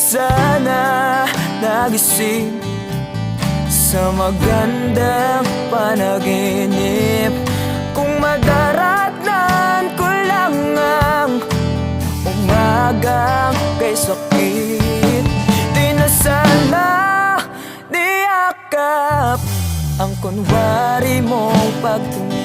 sana nagising Sa magandang panaginip. Kung madaratnan ko lang ang Umagang kay sakit Di na sana niyakap Ang kunwari mong pagtungin